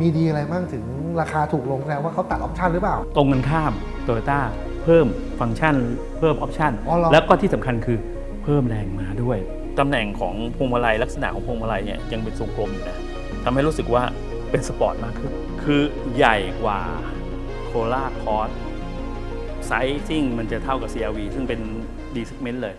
มีดีอะไรบ้างถึงราคาถูกลงแสดงว่าเขาตัดออปชันหรือเปล่า ตรงกันข้ามโตโยต้าเพิ่มฟังก์ชัน เพิ่มออปชันอ๋อเหรอ แล้วก็ที่สำคัญคือเพิ่มแรงม้าด้วย ตำแหน่งของพวงมาลัยลักษณะของพวงมาลัยเนี่ยยังเป็นทรงกลมอยู่นะทำให้รู้สึกว่าเป็นสปอร์ตมากขึ้น คือใหญ่กว่าโคราคอร์สไซซิ่งมันจะเท่ากับ CRV ซึ่งเป็น D segment เลย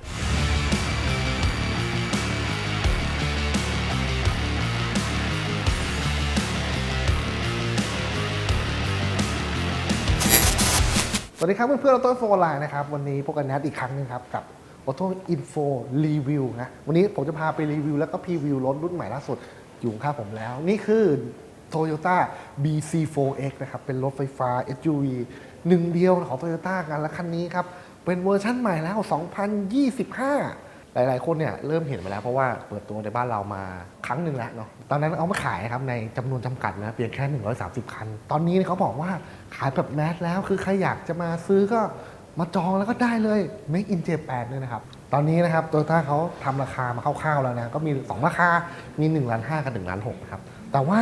สวัสดีครับเพื่อนๆออโต้โฟไลน์นะครับ วันนี้พบกันแนทอีกครั้งหนึงครับ กับ Auto Info Review นะวันนี้ผมจะพาไปรีวิว แล้วก็พรีวิวรถรุ่นใหม่ล่าสุดอยู่ข้างผมแล้ว นี่คือ Toyota BC4X นะครับ เป็นรถไฟฟ้า SUV หนึ่งเดียวของ Toyota กันและคันนี้ครับ เป็นเวอร์ชั่นใหม่แล้ว 2025 หลาย ๆ คนเนี่ยเริ่มเห็นไปแล้วเพราะว่าเปิดตัวในบ้านเรามาครั้งหนึ่งแล้วเนาะตอนนั้นเอามาขายครับในจำนวนจำกัดนะเพียงแค่ 130 คัน ตอนนี้เขาบอกว่าขายแบบแมสแล้วคือใครอยากจะมาซื้อก็มาจองแล้วก็ได้เลย Make in Japan ด้วยนะครับ ตอนนี้นะครับโตโยต้าเขาทำราคามาคร่าวๆแล้วนะ ก็มี 2 ราคา มี1ล้าน5กับ1ล้าน6นะครับ แต่ว่า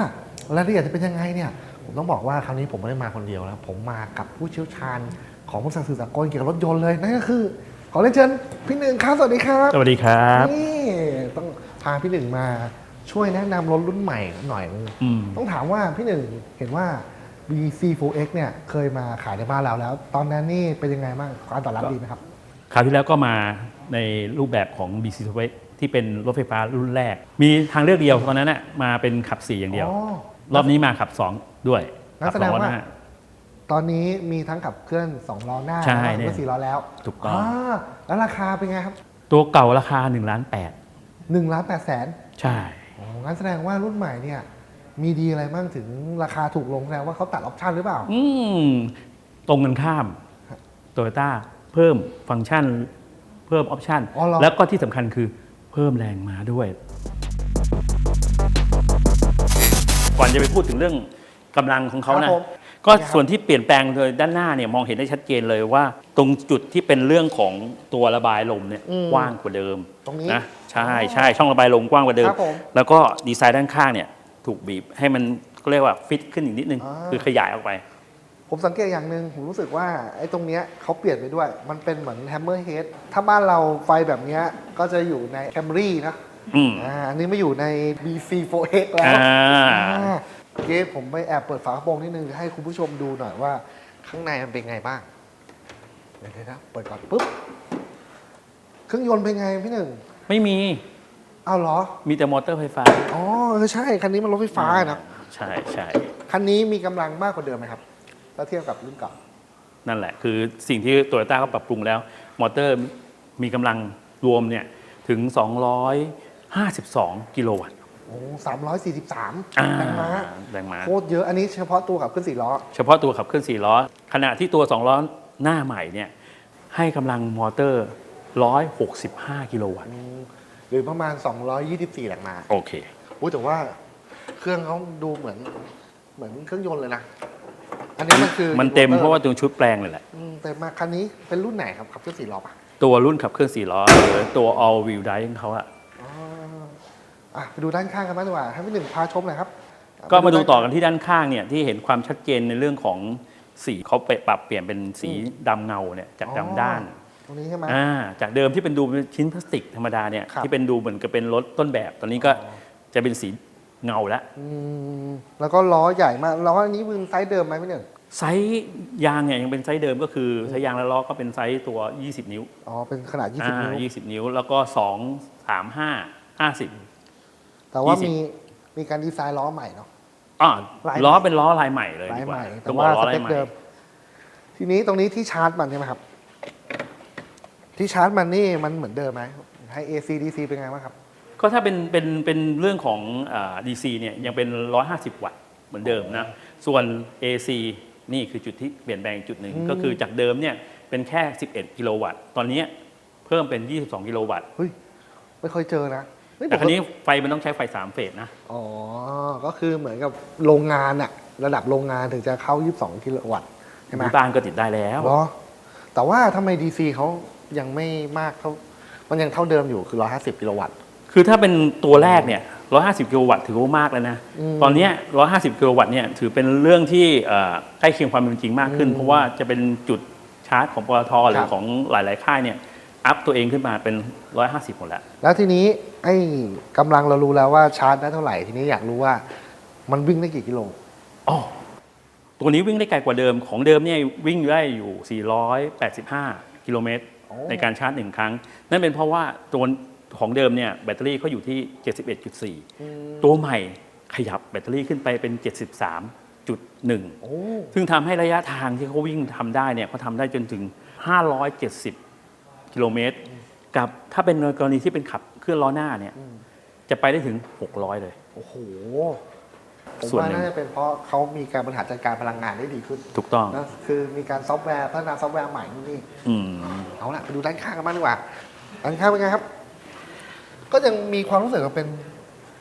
รายละเอียดจะเป็นยังไงเนี่ย ผมต้องบอกว่าคราวนี้ผมไม่ได้มาคนเดียวนะ ผมมากับผู้เชี่ยวชาญของบริษัทสื่อสารกลเกี่ยวกับรถยนต์เลย นั่นก็คือ อเรียนเชิญพี่หนึ่งครับ สวัสดีครับสวัสดีครับ นี่ต้องพาพี่หนึ่งมาช่วยแนะนำรถรุ่นใหม่หน่อยนึงอืม ต้องถามว่าพี่หนึ่งเห็นว่า BC4X เนี่ยเคยมาขายในบ้านเราแล้ว ตอนนั้นนี่เป็นยังไงบ้างการตอบรับดีไหมครับ คราวที่แล้วก็มาในรูปแบบของ BC s w a y ที่เป็นรถไฟฟ้ารุ่นแรก มีทางเลือกเดียวตอนนั้นน่ะมาเป็นขับ 4 อย่างเดียว อ๋อรอบนี้มาขับ 2 ด้วยงั้นขัแสดงล้อว่าหน้า ตอนนี้มีทั้งขับเคลื่อน2ล้อหน้าใช่แล้วก็เนี่ยสี่ล้อแล้วถูกต้องาแล้วราคาเป็นไงครับตัวเก่าราคา1ล้าน8 1ล้าน8แสนใช่อ๋องั้นแสดงว่ารุ่นใหม่เนี่ยมีดีอะไรบ้างถึงราคาถูกลงแสดงว่าเขาตัดออปชันหรือเปล่า อืมตรงกันข้ามโตโยต้าเพิ่มฟังก์ชัน เพิ่มออปชันอ๋อเหรอ แล้วก็ที่สำคัญคือเพิ่มแรงม้าด้วย ก่อนจะไปพูดถึงเรื่องกำลังของเขาครันะบผม ก็ครับส่วนที่เปลี่ยนแปลงโดยด้านหน้าเนี่ยมองเห็นได้ชัดเจนเลยว่า ตรงจุดที่เป็นเรื่องของตัวระบายลมเนี่ยอืมกว้างกว่าเดิมตรงนี้นะใช่ใช่ช่องระบายลมกว้างกว่าเดิมครับผมแล้วก็ดีไซน์ด้านข้างเนี่ยถูกบีบให้มันก็เรียกว่าฟิตขึ้นอีกนิดนึงอ่าคือขยายออกไป ผมสังเกตอย่างหนึ่งผมรู้สึกว่าไอ้ตรงเนี้ยเขาเปลี่ยนไปด้วย มันเป็นเหมือนแฮมเมอร์เฮดถ้าบ้านเราไฟแบบเนี้ยก็จะอยู่ใน Camry นะอืมอ่าอันนี้มาอยู่ใน BC4X แล้วอ่าอ่าโอ เคผมไปแอบเปิดฝากระโปรงนิดนึง ให้คุณผู้ชมดูหน่อยว่า ข้างในมันเป็นไงบ้าง เดี๋ยวนะเปิดก่อนปุ๊บ เครื่องยนต์เป็นไงพี่หนึ่งไม่มี เอาเหรอ มีแต่มอเตอร์ไฟฟ้า อ๋อเออใช่ คันนี้มันรถไฟฟ้านะ ใช่ใช่ คันนี้มีกำลังมากกว่าเดิมไหมครับ ถ้าเทียบกับรุ่นเก่า นั่นแหละ คือสิ่งที่โตโยต้าเขาปรับปรุงแล้ว มอเตอร์มีกำลังรวมเนี่ยถึง 252 กิโลวัตต์ โอ้สามร้อยสี่สิบสามอ่าแรงม้าแรงม้าโคตรเยอะอันนี้เฉพาะตัวกับเครื่องสี่ล้อ เฉพาะตัวขับเคลื่อน4ล้อ ขณะที่ตัว2ล้อหน้าใหม่เนี่ยให้กำลังมอเตอร์ 165 กิโลวัตต์อืมหรือประมาณ 224 แรงม้าโอเคอุ้ยแต่ว่าเครื่องเขาดูเหมือนเหมือนเครื่องยนต์เลยนะ อันนี้มันคือมันเต็มอิเพราะว่าตัวชุดแปลงเลยแหละอืมเต็มมากคันนี้เป็นรุ่นไหนครับขับเครื่องสี่ล้อปะตัวรุ่นขับเคลื่อน4ล้อหรือตัว all wheel drive ของเขาอะ อ๋ออะไปดูด้านข้างกันบ้างดีกว่าให้พี่หนึ่งพาชมหน่อยครับก็มาดูต่อกันที่ด้านข้างเนี่ยที่เห็นความชัดเจนในเรื่องของสีเขาไปปรับเปลี่ยนเป็นสีดำเงาเนี่ยจากดำด้านตรงนี้ใช่ไหมอ่าจากเดิมที่เป็นดูเป็นชิ้นพลาสติกธรรมดาเนี่ยครับที่เป็นดูเหมือนกับเป็นรถต้นแบบ ตอนนี้ก็อ๋อจะเป็นสีเงาแล้วอืมแล้วก็ล้อใหญ่มากล้ออันนี้เป็นไซส์เดิมไหมพี่หนึ่งไซส์ยางเนี่ยยังเป็นไซส์เดิมก็คือไซส์ยางและล้อก็เป็นไซส์ตัว 20 นิ้วอ๋อเป็นขนาด 20อ่านิ้ว20 นิ้ว แล้วก็ 2 3 5 50 แต่ว่า20มีมีการดีไซน์ล้อใหม่เนาะอ่าลายล้อเป็นล้อลายใหม่เลยลายดีกใหว่าม่ แต่องว่าบอกล้สอลาเปยคใหม่เดิม ทีนี้ตรงนี้ที่ชาร์จมันใช่ไหมครับ ที่ชาร์จมันนี่มันเหมือนเดิมไหมให้ AC DC เป็นไงบ้างครับ ก็ถ้าเป็นเป็นเป็นเรื่องของอ่า DC เนี่ยยังเป็น 150 วัตต์เหมือนเดิมนะ ส่วน AC นี่คือจุดที่เปลี่ยนแปลงจุดหนึ่งอืมก็คือจากเดิมเนี่ยเป็นแค่ 11 กิโลวัตต์ ตอนนี้เพิ่มเป็น 22 กิโลวัตต์ เฮ้ย ไม่เคยเจอนะ เฮ้ยแต่ปคกรั้ตินี้ไฟมันต้องใช้ไฟ3เฟสนะ อ๋อ ก็คือเหมือนกับโรงงานอะระดับโรงงานถึงจะเข้า 22 กิโลวัตต์ใช่ไหมที่บ้านก็ติดได้แล้ว เหรอแต่ว่าทำไม DC เขายังไม่มากเท่า มันยังเท่าเดิมอยู่คือ 150 กิโลวัตต์ คือถ้าเป็นตัวแรกเนี่ย 150 กิโลวัตต์ถือว่ามากแล้วนะ อืมตอนเนี้ย150 กิโลวัตต์เนี่ยถือเป็นเรื่องที่เอ่อใกล้เคียงความเป็นจริงมากขึ้น อืมเพราะว่าจะเป็นจุดชาร์จของปตทหรืครัอบของหลาย ๆ ค่ายเนี่ย อัพตัวเองขึ้นมาเป็น 150หมดแล้ว แล้วทีนี้ไอ้กำลังเรารู้แล้วว่าชาร์จได้เท่าไหร่ทีนี้อยากรู้ว่ามันวิ่งได้กี่กิโลอ๋อตัวนี้วิ่งได้ไกลกว่าเดิมของเดิมเนี่ยวิ่งได้อยู่ 485 กิโลเมตรโอ้ในการชาร์จหนึ่งครั้ง นั่นเป็นเพราะว่าตัวของเดิมเนี่ยแบตเตอรี่เขาอยู่ที่ 71.4 ตัวใหม่ขยับแบตเตอรี่ขึ้นไปเป็น 73.1โอ้ซึ่งทำให้ระยะทางที่เขาวิ่งทำได้เนี่ยเขาทำได้จนถึง 570 กิโลเมตร กับถ้าเป็นกรณีที่เป็นขับเคลื่อนล้อหน้าเนี่ยจะไปได้ถึง 600 เลย โอ้โหผมส่วนว่าหนึ่งน่าจะเป็นเพราะเขามีการบริหารจัดการพลังงานได้ดีขึ้น ถูกต้องนะคือมีการซอฟต์แวร์พัฒนาซอฟต์แวร์ใหม่นู่นนี่อืมเอาละไปดูด้านข้างกันบ้างดีกว่าด้านข้างเป็นไงครับ ก็ยังมีความรู้สึกว่าเป็น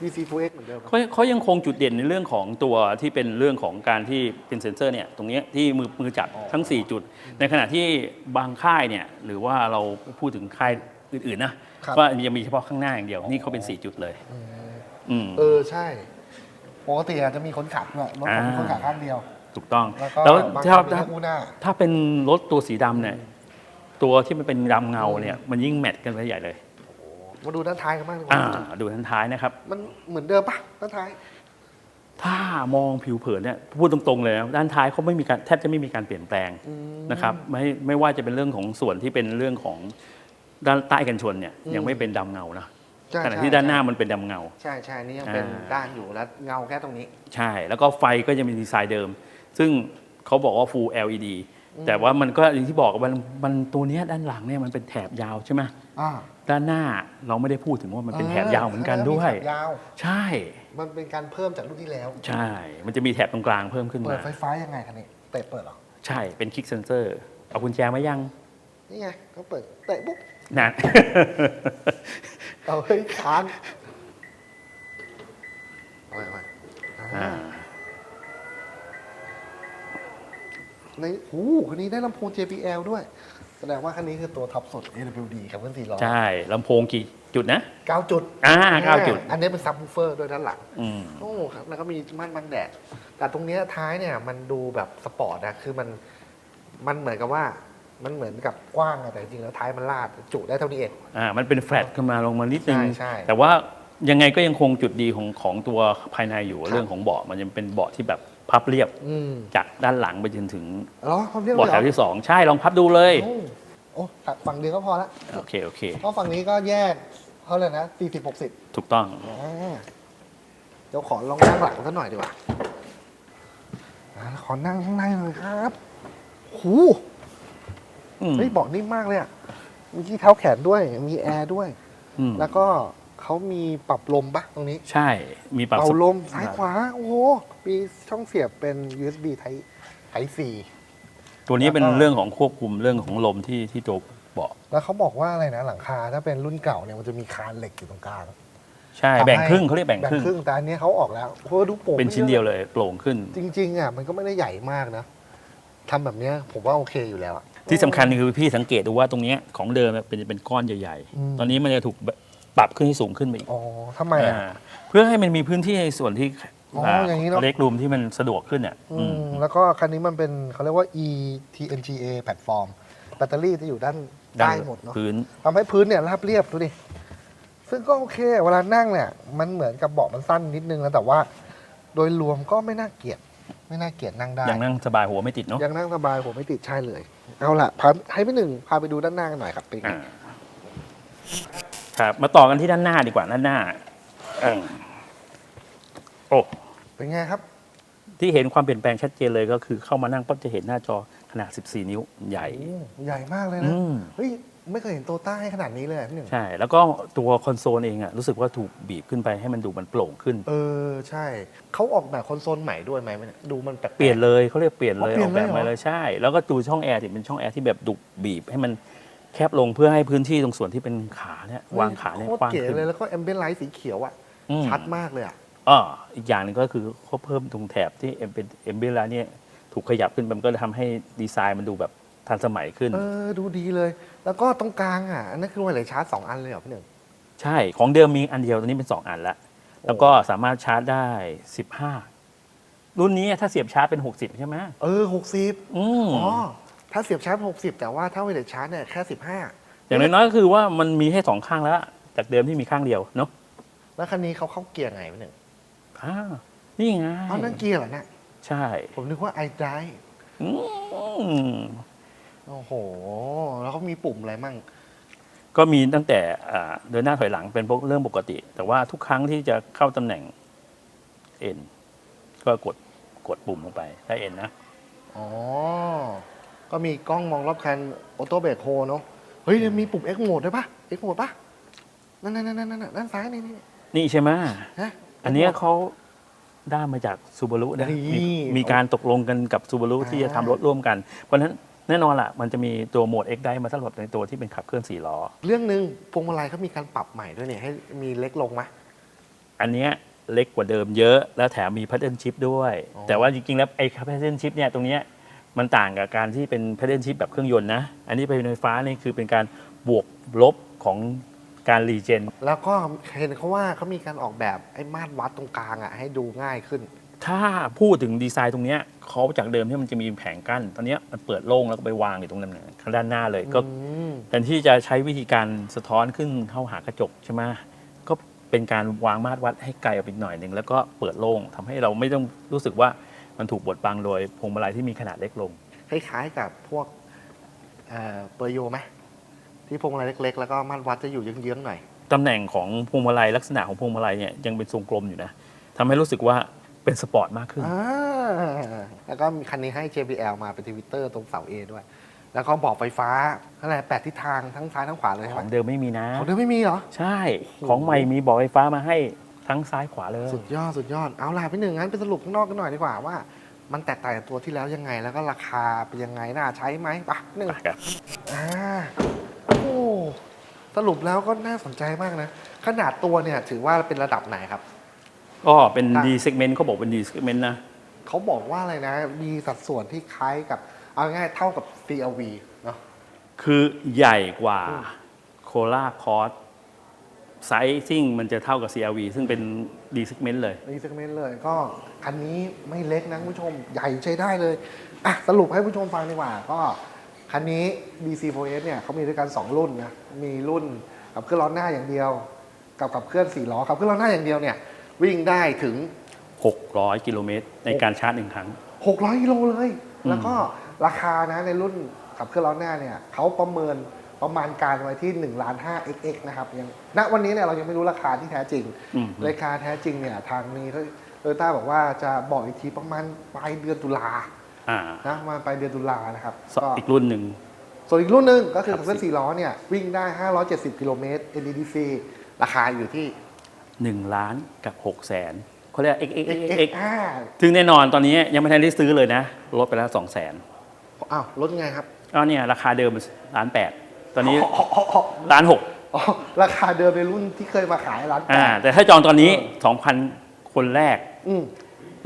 DC Full X เหมือนเดิมครับ เขาเขายังคงจุดเด่นในเรื่องของตัวที่เป็นเรื่องของการที่เป็นเซ็นเซอร์เนี่ยตรงเนี้ยที่มือมือจับอ๋อทั้ง 4 จุด ในขณะที่บางค่ายเนี่ยหรือว่าเราพูดถึงค่ายอื่นๆนะครับว่ายังมีเฉพาะข้างหน้าอย่างเดียวนี่เขาเป็น 4 จุดเลยอืม เออใช่ปกติอาจจะมีคนขับด้วยรถผมมีอ่าคนขับข้างเดียว ถูกต้องแล้วก็แล้วบางถ้าคันมีถ้าแค่คู่หน้า ถ้าเป็นรถตัวสีดำเนี่ยตัวที่มันเป็นดำเงาเนี่ยมันยิ่งแมทกันไปใหญ่เลย มาดูด้านท้ายกันบ้างดีกอ่าว่าดูทันท้ายนะครับ มันเหมือนเดิมปะด้านท้าย ถ้ามองผิวเผินเนี่ยพูดตรงๆเลยนะด้านท้ายเขาไม่มีการแทบจะไม่มีการเปลี่ยนแปลงนะครับไม่ไม่ว่าจะเป็นเรื่องของส่วนที่เป็นเรื่องของด้านใต้กันชนเนี่ยอืมยังไม่เป็นดำเงานะใช่ขณะใช่ที่ด้านหน้ามันเป็นดำเงา ใช่ใช่นี่ยังเป็นอ่า ด้านอยู่แล้วเงาแค่ตรงนี้ ใช่ แล้วก็ไฟก็ยังเป็นดีไซน์เดิม ซึ่งเขาบอกว่า full LED แต่ว่ามันก็อย่างที่บอกมันมันตัวเนี้ยด้านหลังเนี่ยมันเป็นแถบยาวใช่ไหมอ่า ด้านหน้าเราไม่ได้พูดถึงว่ามันเป็นแถบยาวเหมือนกันด้วย แถบยาว ใช่ มันเป็นการเพิ่มจากรุ่นที่แล้ว ใช่ มันจะมีแถบตรงกลางเพิ่มขึ้นเปิมา ดไฟฟ้ายังไงคะนี่เตะเปิดเหรอ ใช่ เป็นคลิกเซนเซอร์ เอากุญแจมายังนี่ไงเขาเปิดเตะปุ๊บนั่น เอาเฮ้ยค้างเอาไว้เอาไว้อ่าอ่าในหูคันนี้ได้ลำโพง JBL ด้วยแส ดงว่าคันนี้คือตัวท็อปสุด AWD กับเพื่อนสี่ล้อใช่ลำโพงกี่จุดนะเก้าจุดอ่าเก้าจุด อันนี้เป็นซับวูเฟอร์ด้วยด้านหลังอืม โอ้ครับแล้วก็มีม่านบังแดด แต่ตรงเนี้ยท้ายเนี่ยมันดูแบบสปอร์ตนะคือมันมันเหมือนกับว่ามันเหมือนกับกว้างอะแต่จริงๆแล้วท้ายมันลาดจุได้เท่านี้เอง อ่ามันเป็นแฟลตขึ้นมาลงมานิดนึง ใช่ใช่แต่ว่ายังไงก็ยังคงจุดดีของของตัวภายในอยู่ครับเรื่องของเบาะมันยังเป็นเบาะที่แบบ พับเรียบอืมจากด้านหลังไปจนถึงเหรอความเรียกเบาะเลยแถเหรวอที่สองใช่ลองพับดูเลย โอ้โอ้ฝั่งเดียวก็พอละโอเค โอเค เพราะฝั่งนี้ก็แยกเขาเลยนะสี่สิบหกสิบถูกต้องเดี๋ยวขอลองนั่งหลังสักหน่อยดีกว่าอ่าขอนั่งข้างในหน่อยครับหูอืมเฮ้ยเบาะนิ่มมากเลยอะมีที่เท้าแขนด้วย มีแอร์ด้วย อืมแล้วก็ เขามีปรับลมปะตรงนี้ ใช่มีปรับเป่าสปลมซ้ายขวา โอ้โหมีช่องเสียบเป็น USB Type Type C ตัวนี้เป็นแล้วก็เรื่องของควบคุมเรื่องของลมที่ที่ตัวเบาะแล้วเขาบอกว่าอะไรนะหลังคาถ้าเป็นรุ่นเก่าเนี่ยมันจะมีคานเหล็กอยู่ตรงกลาง ใช่ ทำให้ แบ่งครึ่งเขาเรียกแบ่งแบ่งครึ่ง ครึ่งแต่อันนี้เขาออกแล้วโอ้โหดูโป่งเป็นชิ้นเดียวเลยโปร่งขึ้น จริงๆอะมันก็ไม่ได้ใหญ่มากนะทำแบบเนี้ยผมว่าโอเคอยู่แล้วอะ ที่สำคัญคือพี่สังเกตดูว่าตรงเนี้ยของเดิมเป็นเป็นก้อนใหญ่อืม ๆ ตอนนี้มันจะถูก ปรับขึ้นให้สูงขึ้นไปอีกอ๋อทำไมอะ อ่าเพื่อให้มันมีพื้นที่ในส่วนที่อ๋ออย่างนี้เนอะ เล็กรูมที่มันสะดวกขึ้นเนี่ยอือืมมแล้วก็คันนี้มันเป็นเขาเรียกว่า eTNGA แพลตฟอร์ม แบตเตอรี่จะอยู่ด้านใต้หมดเนาะพื้น ทำให้พื้นเนี่ยราบเรียบดูดิ ซึ่งก็โอเค เวลานั่งเนี่ย มันเหมือนกับเบาะมันสั้นนิดนึงนะแต่ว่า โดยรวมก็ไม่น่าเกลียด ไม่น่าเกลียดนั่งได้ยังนั่งสบายหัวไม่ติดเนาะยังนั่งสบายผมไม่ติดใช่เลย เอาล่ะพาให้พี่หนึ่งพาไปดูด้านหน้ากันหน่อยครับเป็นไงอ่า ครับ มาต่อกันที่ด้านหน้าดีกว่าด้านหน้าเอิ่มโอ้ เป็นไงครับ ที่เห็นความเปลี่ยนแปลงชัดเจนเลยก็คือเข้ามานั่งปั๊บจะเห็นหน้าจอขนาด 14 นิ้วใหญ่โอ้ใหญ่มากเลยอืนะมเฮ้ย ไม่เคยเห็นโตต้าให้ขนาดนี้เลยอะพี่หนึ่ง ใช่ แล้วก็ตัวคอนโซลเองอะรู้สึกว่าถูกบีบขึ้นไปให้มันดูมันโปร่งขึ้น เออ ใช่ เขาออกแบบคอนโซลใหม่ด้วยไหมเนี่ย ดูมันแปลกๆ เปลี่ยนเลยเขาเรียกเปลี่ยนเลยอ๋อเปลี่อยนอกแบบเลยเหรอ มาเลยใช่ แล้วก็ดูช่องแอร์ที่เป็นช่องแอร์ที่แบบดุบีบให้มัน แคบลงเพื่อให้พื้นที่ตรงส่วนที่เป็นขาเนี่ยวางขาเนี่ยโคตรกว้างเก๋ขึ้นเลยแล้วก็แอมเบียนไลท์สีเขียวอะอืมชัดมากเลยอะอ๋ออีกอย่างหนึงก็คือเขาเพิ่มตรงแถบที่เอ็มเป็นเอ็มเบลาเนี่ยถูกขยับขึ้นมันก็ทำให้ดีไซน์มันดูแบบทันสมัยขึ้น เออดูดีเลย แล้วก็ตรงกลางอะอันนั้นคือไวเลสชาร์จสองอันเลยเหรอพี่หนึ่ง ใช่ของเดิมมีอันเดียวตอนนี้เป็น 2 อันละแล้วก็สามารถชาร์จได้ 15 รุ่นนี้ถ้าเสียบชาร์จเป็น 60 ใช่ไหมเออหกสิบอืมอ๋อ ถ้าเสียบชาร์จหกสิบแต่ว่าถ้าไวเลสชาร์จเนี่ยแค่สิบห้าอย่างน้อยๆก็คือว่ามันมีให้สองข้างแล้ว จากเดิมที่มีข้างเดียวเนาะแล้วคันนี้เขาเข้าเกียร์ไงวะเนี่ยอ่านี่ไงเอานั่นเกียร์เหรอเนี่ยใช่ผมนึกว่าไอไดอืมโอ้โห แล้วเขามีปุ่มอะไรมั่ง ก็มีตั้งแต่อ่าเดินหน้าถอยหลังเป็นพวกเรื่องปกติ แต่ว่าทุกครั้งที่จะเข้าตำแหน่งเอ็นก็กดกดปุ่มลงไปได้เอ็นนะ อ๋อ ก็มีกล้องมองรอบคันออโต้เบรกโฮเนาะเฮ้ยมีปุ่ม X โหมดด้วยปะ X โหมดปะนั่นนั่นนั่นนั่นด้านซ้ายนี่นี่นี่ใช่ไหมฮะ อันเนี้ยเขาได้มาจากซูบารุนะนี่มีมีการตกลงกันกับซูบารุอ่า ที่จะทำรถร่วมกัน เพราะฉะนั้นแน่นอนล่ะ มันจะมีตัวโหมด X ได้มาสำหรับในตัวที่เป็นขับเคลื่อนสี่ล้อ เรื่องหนึ่งพวงมาลัยเขามีการปรับใหม่ด้วยเนี่ยให้มีเล็กลงไหม อันเนี้ยเล็กกว่าเดิมเยอะ แล้วแถมมี pattern shift ด้วย อ๋อ แต่ว่าจริงๆ แล้วไอ้ pattern shift เนี่ยตรงเนี้ย มันต่างกับการที่เป็น pattern shift แบบเครื่องยนต์นะ อันนี้เป็นไฟฟ้านี่คือเป็นการบวกลบของการรีเจน แล้วก็เห็นเขาว่าเขามีการออกแบบไอ้มาตรวัดตรงกลางอะให้ดูง่ายขึ้น ถ้าพูดถึงดีไซน์ตรงเนี้ยเขาจากเดิมที่มันจะมีแผงกั้น ตอนเนี้ยมันเปิดโล่งแล้วก็ไปวางอยู่ตรงนั้นนะข้างด้านหน้าเลยก็อืมแทนที่จะใช้วิธีการสะท้อนขึ้นเข้าหากระจกใช่ไหมก็เป็นการวางมาตรวัดให้ไกลออกไปอีกหน่อยหนึ่งแล้วก็เปิดโล่งทำให้เราไม่ต้องรู้สึกว่า มันถูกบดบังโดยพวงมาลัยที่มีขนาดเล็กลง คล้ายๆกับพวกเอ่อเปอร์โยไหมที่พวงมาลัยเล็กๆ แล้วก็มาตรวัดจะอยู่เยื้องๆหน่อย ตำแหน่งของพวงมาลัยลักษณะของพวงมาลัยเนี่ยยังเป็นทรงกลมอยู่นะทำให้รู้สึกว่าเป็นสปอร์ตมากขึ้น อ่าแล้วก็มีคันนี้ให้ JBL มาเป็นทวิตเตอร์ตรงเสา A ด้วย แล้วก็บอกไฟฟ้าอะไรแปดทิศทางทั้งซ้ายทั้งขวาเลยขใช่อไหมงเดิมไม่มีนะ ของเดิมไม่มีเหรอ ใช่ ของใหม่มีบอกไฟฟ้ามาให้ ทั้งซ้ายขวาเลยสุดยอดสุดยอดเอาล่ะพี่หนึ่งงั้นไปสรุปข้างนอกกันหน่อยดีกว่าว่า มันแตกต่างจากตัวที่แล้วยังไงแล้วก็ราคาเป็นยังไงน่าใช้ไหมปะหนึ่งไปครับอ่าโอ้สรุปแล้วก็น่าสนใจมากนะ ขนาดตัวเนี่ยถือว่าเป็นระดับไหนครับ ก็เป็นครับ D segment เขาบอกเป็น D segment นะเขาบอกว่าอะไรนะ มีสัดส่วนที่คล้ายกับ เอาง่ายๆเท่ากับ CLV เนาะคือใหญ่กว่าอืมโคลาคอร์ส ไซซิ่งมันจะเท่ากับ CRV ซึ่งเป็น D segment เลย รีเซกเมนต์เลยก็คันนี้ไม่เล็กนะคุณผู้ชมใหญ่ใช้ได้เลยอะสรุปให้ผู้ชมฟังดีกว่า ก็คันนี้ BC4S เนี่ยเขามีด้วยกัน 2 รุ่นนะมีรุ่นขับเคลื่อนล้อหน้าอย่างเดียว กับขับเคลื่อน4ล้อขับเคลื่อนล้อหน้าอย่างเดียวเนี่ยวิ่งได้ถึง 600 กิโลเมตรในการชาร์จหนึ่งครั้ง 600กิโลเลยอืมแล้วก็ราคานะในรุ่นขับเคลื่อนล้อหน้าเนี่ยเขาประเมิน ประมาณการไว้ที่1ล้าน5 XX นะครับยังณวันนี้เนี่ยเรายังไม่รู้ราคาที่แท้จริงอืมราคาแท้จริงเนี่ยทางนี้โตโยต้าบอกว่าจะบอกอีกทีประมาณปลายเดือนตุลาอ่านะประมาณปลายเดือนตุลานะครับสอีกรุ่นหนึ่งส่วนอีกรุ่นหนึ่งก็คือครัขับบเคลื่อนสี่ล้อเนี่ยวิ่งได้ 570 กิโลเมตร NEDC ราคาอยู่ที่ 1 ล้านกับ6แสนเขาเรียก X X X X X อ่าซึ่งแน่นอนตอนนี้ยังไม่ทันได้ซื้อเลยนะ ลดไปแล้ว2 0 0แสนอ้าวลดไงครับอ้าวเนี่ยราคาเดิมล้านแปด ตอนนี้อ๋ออ๋ออ๋อล้านหกอ๋อราคาเดิมในรุ่นที่เคยมาขายร้านแปอ่าดแต่ถ้าจองตอนนี้เออ2,000คนแรกอืม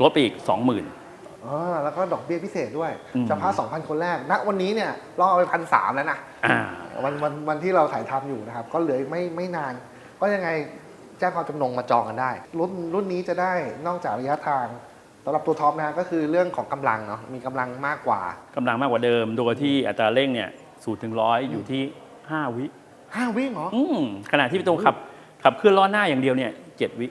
ลดไปอีก20,000อ๋อแล้วก็ดอกเบี้ยพิเศษด้วยอืมเฉพาะ2,000คนแรกณวันนี้เนี่ยล่อไปพันสามแล้วนะอ่าวันวันวันที่เราถ่ายทำอยู่นะครับ ก็เหลืออีกไม่ไม่นาน ก็ยังไงแจ้งความจำนงมาจองกันได้ รุ่นรุ่นนี้จะได้นอกจากระยะทางสำหรับตัวท็อปนะก็คือเรื่องของกำลังเนาะมีกำลังมากกว่ากำลังมากกว่าเดิมโดยที่อัตราเร่งเนี่ย สูถึงร้อยอยู่ที่ 5 วิ5วิเหรอ อืมขณะที่ตัวขับขับเคลื่อนล้อหน้าอย่างเดียวเนี่ยเจ็ดวิ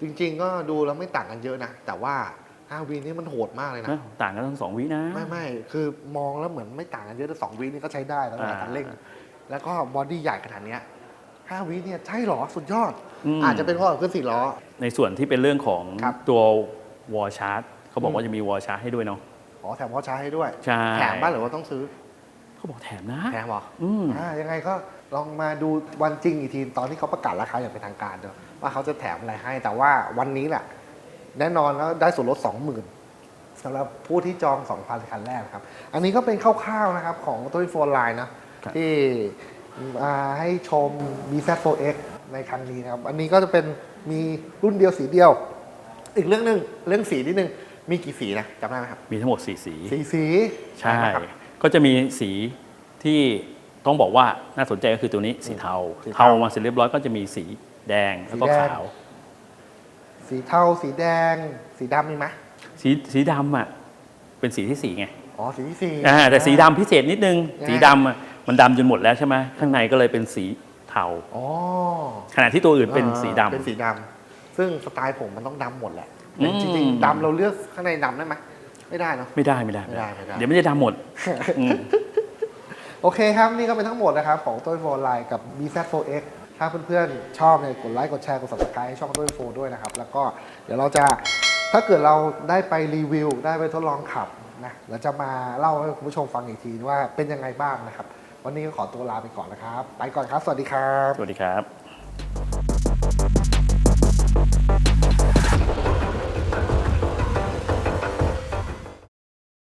จริง ๆ ก็ดูแล้วไม่ต่างกันเยอะนะ แต่ว่า5วินี่มันโหดมากเลยนะ นะต่างกันตั้งสองวินะ ไม่ไม่คือมองแล้วเหมือนไม่ต่างกันเยอะแต่สองวินี่ก็ใช้ได้แล้วนะอ่าการเร่ง แล้วก็บอดี้ใหญ่ขนาดเนี้ยห้าวิเนี่ยใช่เหรอสุดยอดมอาจจะเป็นเพราะเครื่องสี่ล้อ ในส่วนที่เป็นเรื่องของครับตัววอลชาร์จเขาบออืกม ว่าจะมีวอลชาร์จให้ด้วยเนาะ อ๋อแถมเขาใช้ให้ด้วย ใช่ แถมบ้านหรือว่าต้องซื้อ เขาบอกแถมนะ แถมเหรออืมอ่ายังไงก็ลองมาดูวันจริงอีกทีตอนที่เขาประกาศราคาอย่างเป็นทางการเนอะว่าเขาจะแถมอะไรให้ แต่ว่าวันนี้แหละแน่นอนแล้วได้ส่วนลด 20,000สำหรับผู้ที่จอง 2,000 คันแรกนะครับ อันนี้ก็เป็นคร่าวๆนะครับของตัวโฟนไลน์นะ ครับที่มาให้ชม b z 4 x ในครั้งนี้นะครับ อันนี้ก็จะเป็นมีรุ่นเดียวสีเดียว อีกเรื่องหนึ่งเรื่องสีนิดนึงมีกี่สีนะจำได้ไหมครับ มีทั้งหมด4สี สีสีใช่ นะครับ ก็จะมีสีที่ต้องบอกว่าน่าสนใจก็คือตัวนี้สีเทาสีเทา เทามาเสร็จเรียบร้อยก็จะมีสีแดงแล้วก็สีแดง ขาว สีเทาสีแดง สีดำมีไหมสีสีดำอะเป็นสีที่สี่ไงอ๋อสีที่สี่ อ่าแต่สีดำพิเศษนิดนึง ยังไง สีดำอะมันดำจนหมดแล้วใช่ไหมข้างในก็เลยเป็นสีเทา อ๋อขณะที่ตัวอื่นเป็นสีดำ เป็นสีดำซึ่งสไตล์ผมมันต้องดำหมดแหละอืมจริงๆดำเราเลือกข้างในดำได้ไหม ไม่ได้เนาะ ไม่ได้ไม่ได้ไม่ได้ไม่ได้ เดี๋ยวไม่ได้ดำหมดอืมโอเคครับ นี่ก็เป็นทั้งหมดนะครับ ของต้นโฟนไลน์กับ BZ4X ถ้าเพื่อนๆ ชอบเนี่ยกดไลค์กดแชร์กด subscribe ให้ช่องต้นโฟด้วยนะครับ แล้วก็เดี๋ยวเราจะถ้าเกิดเราได้ไปรีวิว ได้ไปทดลองขับนะเราจะมาเล่าให้คุณผู้ชมฟังอีกทีว่าเป็นยังไงบ้างนะครับ วันนี้ก็ขอตัวลาไปก่อนนะครับ ไปก่อนครับ สวัสดีครับ สวัสดีครับ